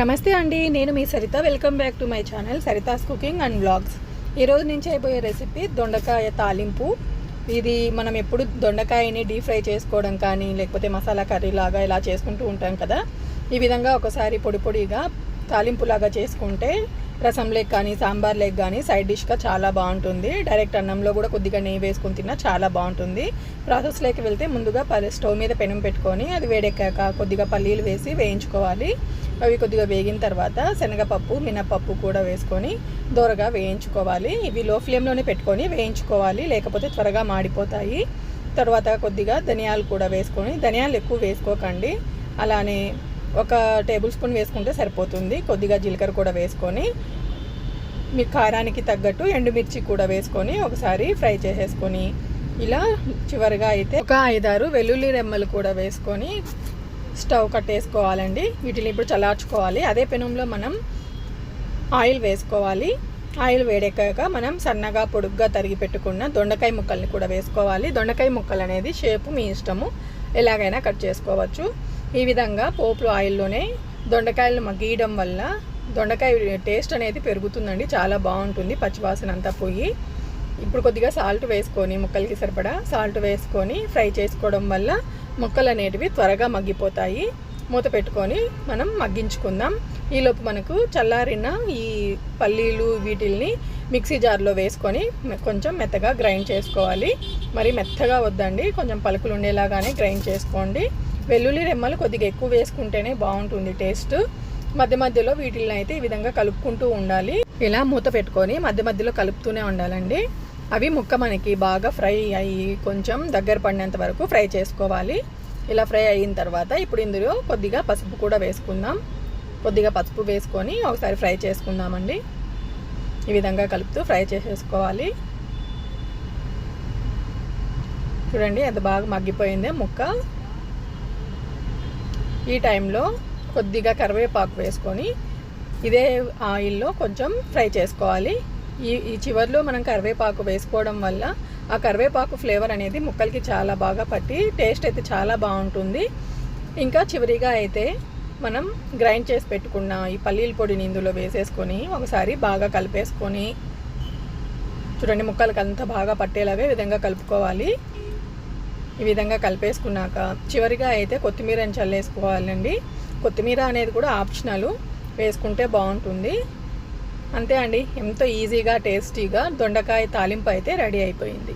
నమస్తే అండి నేను మీ Saritha. Welcome back to my channel Saritha's cooking and blogs ఈరోజు నుంచి అయిపోయే రెసిపీ దొండకాయ తాలింపు. ఇది మనం ఎప్పుడు దొండకాయని డీప్ ఫ్రై చేసుకోవడం కానీ లేకపోతే మసాలా కర్రీ లాగా ఇలా చేసుకుంటూ ఉంటాం కదా. ఈ విధంగా ఒకసారి పొడి పొడిగా తాలింపు లాగా చేసుకుంటే రసం లేక్ కానీ సాంబార్ లేక్ కానీ సైడ్ డిష్గా చాలా బాగుంటుంది. డైరెక్ట్ అన్నంలో కూడా కొద్దిగా నెయ్యి వేసుకుని తిన్నా చాలా బాగుంటుంది. ప్రాసెస్లోకి వెళ్తే ముందుగా ప స్టవ్ మీద పెనం పెట్టుకొని అది వేడెక్కాక కొద్దిగా పల్లీలు వేసి వేయించుకోవాలి. అవి కొద్దిగా వేగిన తర్వాత శనగపప్పు మినపప్పు కూడా వేసుకొని దోరగా వేయించుకోవాలి. ఇవి లో ఫ్లేమ్లోనే పెట్టుకొని వేయించుకోవాలి. లేకపోతే త్వరగా మాడిపోతాయి. తర్వాత కొద్దిగా ధనియాలు కూడా వేసుకొని ధనియాలు ఎక్కువ వేసుకోకండి. అలానే ఒక టేబుల్ స్పూన్ వేసుకుంటే సరిపోతుంది. కొద్దిగా జీలకర్ర కూడా వేసుకొని మీ కారానికి తగ్గట్టు ఎండుమిర్చి కూడా వేసుకొని ఒకసారి ఫ్రై చేసేసుకొని ఇలా చివరిగా అయితే ఒక ఐదారు వెల్లుల్లి రెమ్మలు కూడా వేసుకొని స్టవ్ కట్టేసుకోవాలండి. వీటిని ఇప్పుడు చల్లార్చుకోవాలి. అదే పెనంలో మనం ఆయిల్ వేసుకోవాలి. ఆయిల్ వేడెక్కాక మనం సన్నగా పొడుగ్గా తరిగి పెట్టుకున్న దొండకాయ ముక్కల్ని కూడా వేసుకోవాలి. దొండకాయ ముక్కలు అనేది షేపు మీ ఇష్టము. ఎలాగైనా కట్ చేసుకోవచ్చు. ఈ విధంగా పోపులు ఆయిల్లోనే దొండకాయలు మగ్గీయడం వల్ల దొండకాయ టేస్ట్ అనేది పెరుగుతుందండి. చాలా బాగుంటుంది. పచ్చివాసన అంతా పోయి ఇప్పుడు కొద్దిగా సాల్ట్ వేసుకొని ముక్కలకి సరిపడా సాల్ట్ వేసుకొని ఫ్రై చేసుకోవడం వల్ల ముక్కలు అనేటివి త్వరగా మగ్గిపోతాయి. మూత పెట్టుకొని మనం మగ్గించుకుందాం. ఈలోపు మనకు చల్లారిన ఈ పల్లీలు వీటిల్ని మిక్సీ జార్లో వేసుకొని కొంచెం మెత్తగా గ్రైండ్ చేసుకోవాలి. మరి మెత్తగా వద్దండి. కొంచెం పలుకులు ఉండేలాగానే గ్రైండ్ చేసుకోండి. వెల్లుల్లి రెమ్మలు కొద్దిగా ఎక్కువ వేసుకుంటేనే బాగుంటుంది టేస్ట్. మధ్య మధ్యలో వీటిల్ని అయితే ఈ విధంగా కలుపుకుంటూ ఉండాలి. ఇలా మూత పెట్టుకొని మధ్య మధ్యలో కలుపుతూనే ఉండాలండి. అవి ముక్క మనకి బాగా ఫ్రై అయ్యి కొంచెం దగ్గర పడినంత వరకు ఫ్రై చేసుకోవాలి. ఇలా ఫ్రై అయిన తర్వాత ఇప్పుడు ఇందులో కొద్దిగా పసుపు కూడా వేసుకుందాం. కొద్దిగా పసుపు వేసుకొని ఒకసారి ఫ్రై చేసుకుందామండి. ఈ విధంగా కలుపుతూ ఫ్రై చేసేసుకోవాలి. చూడండి ఎంత బాగా మగ్గిపోయిందే ముక్క. ఈ టైంలో కొద్దిగా కరివేపాకు వేసుకొని ఇదే ఆయిల్లో కొంచెం ఫ్రై చేసుకోవాలి. ఈ ఈ చివరిలో మనం కరివేపాకు వేసుకోవడం వల్ల ఆ కరివేపాకు ఫ్లేవర్ అనేది ముక్కలకి చాలా బాగా పట్టి టేస్ట్ అయితే చాలా బాగుంటుంది. ఇంకా చివరిగా అయితే మనం గ్రైండ్ చేసి పెట్టుకున్న ఈ పల్లీల పొడిని ఇందులో వేసేసుకొని ఒకసారి బాగా కలిపేసుకొని చూడండి ముక్కలకి అంతా బాగా పట్టేలాగే విధంగా కలుపుకోవాలి. ఈ విధంగా కలిపేసుకున్నాక చివరిగా అయితే కొత్తిమీరని చల్లేసుకోవాలండి. కొత్తిమీర అనేది కూడా ఆప్షనల్. వేసుకుంటే బాగుంటుంది. అంతే అండి ఎంతో ఈజీగా టేస్టీగా దొండకాయ తాలింపు అయితే రెడీ అయిపోయింది.